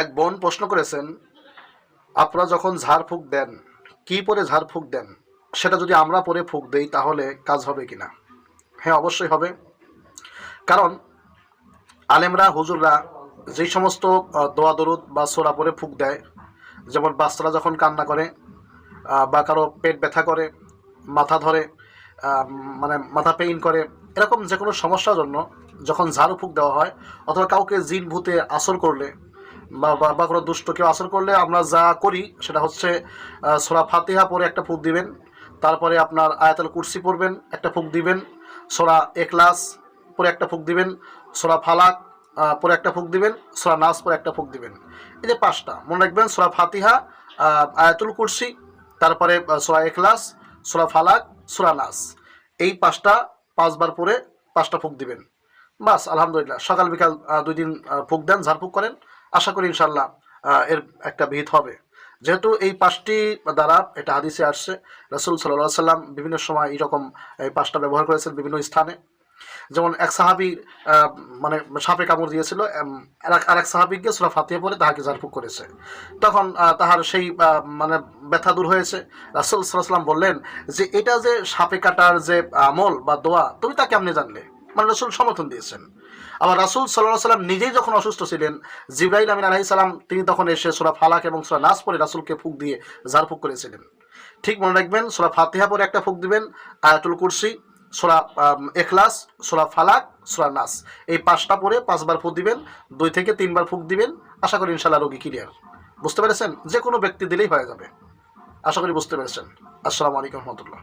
এক বোন প্রশ্ন করেছেন, আপনারা যখন ঝাড়ফুঁক দেন, কি পরে ঝাড়ফুঁক দেন? সেটা যদি আমরা পরে ফুঁক দেই, তাহলে কাজ হবে কি না হ্যাঁ অবশ্যই হবে। কারণ আলেমরা, হুজুররা যেই সমস্ত দোয়া, দরুদ বা সোরা পরে ফুঁক দেয়, যেমন বাচ্চারা যখন কান্না করে বা কারও পেট ব্যথা করে, মাথা ধরে মানে মাথা পেইন করে, এরকম যে কোনো সমস্যার জন্য যখন ঝাড়ু ফুঁক দেওয়া হয়, অথবা কাউকে জিন ভূতে আসর করলে বা কোনো দুষ্ট কেউ আসর করলে আমরা যা করি সেটা হচ্ছে সোরা ফাতিহা পরে একটা ফুক দিবেন, তারপরে আপনার আয়াতুল কুরসি পড়বেন, একটা ফুক দিবেন, সোরা এখলাস পরে একটা ফুক দিবেন, সোরা ফালাক পরে একটা ফুক দিবেন, সোরা নাস পরে একটা ফুক দিবেন। এই যে পাঁচটা, মনে রাখবেন সোরা ফাতিহা আয়াতুল কুরসি, তারপরে সোরা এখলাস সোরা ফালাক, সোরা নাস। এই পাঁচটা পাঁচবার পরে পাঁচটা ফুক দিবেন। বাস, আলহামদুলিল্লাহ, সকাল বিকাল দুই দিন ফুক দেন, ঝাড়ফুক করেন আশা করি ইনশাল্লাহ এর একটা বিহিত হবে। যেহেতু এই পাঁচটি দ্বারা এটা হাদিসে আসছে, রসুল সাল্লাহ সাল্লাম বিভিন্ন সময় এইরকম এই পাঁচটা ব্যবহার করেছেন বিভিন্ন স্থানে। যেমন এক সাহাবি মানে সাপে কামড় দিয়েছিল আর এক- সাহাবিকে সুরা ফাতিয়ে পরে তাহাকে ঝাড়ফুঁক করেছে। তখন তাহার সেই মানে ব্যথা দূর হয়েছে। রাসুল সাল্লাহ সাল্লাম বললেন যে, এটা যে সাপে কাটার যে আমল বা দোয়া, তুমি তা কেমনে জানলে? মানে রসুল সমর্থন দিয়েছেন। আবার রাসুল সাল্লাহ সাল্লাম নিজেই যখন অসুস্থ ছিলেন জিব্রাহিল আমিন আলাহি সাল্লাম তিনি তখন এসে সুরা ফালাক এবং সুরা নাস পরে রাসুলকে ফুক দিয়ে ঝাড়ফুঁক করেছিলেন। ঠিক মনে রাখবেন, সুরা ফাতিহা পরে একটা ফুক দিবেন, আয়াতুল কুরসি, সোরা এখলাস সোরা ফালাক, সোরা নাস। এই পাঁচটা পরে পাঁচবার ফুক দিবেন, দুই থেকে তিনবার ফুক দিবেন, আশা করি ইনশাল্লাহ রোগী ক্লিয়ার বুঝতে পেরেছেন? যে কোনো ব্যক্তি দিলেই হয়ে যাবে। আশা করি বুঝতে পেরেছেন। আসসালামু আলাইকুম রহমতুল্লাহ।